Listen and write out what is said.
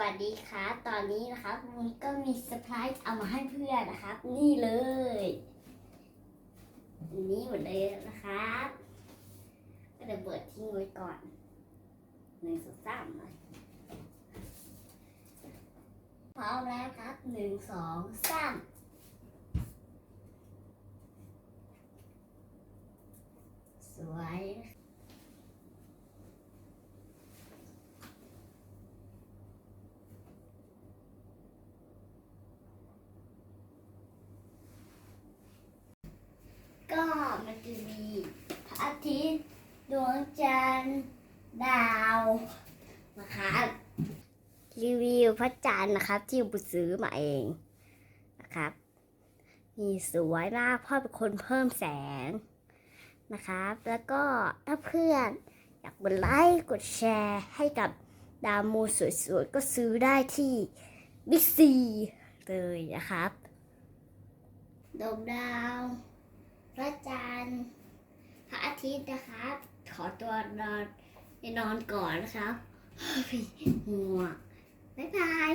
วัสดีครับ ตอนนี้นะครับมันก็มีเซอร์ไพรส์เอามาให้เพื่อนนะครับ นี่เลย นี่หมดเลยนะครับ ก็จะเปิดทิ้งไว้ก่อนหนึ่งสองสามเลยพร้อมแล้วครับหนึ่งสองสามสวยนะก็ มันจะมีพระอาทิตย์ ดวงจันทร์ ดาวนะครับรีวิวพระจันทร์นะครับ ที่บุซื้อมาเองนะครับนี่สวยมากพ่อเป็นคนเพิ่มแสงนะครับ แล้วก็ถ้าเพื่อนอยากกดไลค์กดแชร์ให้กับดาวมูสวยๆ ก็ซื้อได้ที่บิ๊กซีเลยนะครับ ดวงดาว พระจั นพระอาทิตย์นะครับ ขอตัวนอนนอนก่อนนะครับง่วงบ๊ายบาย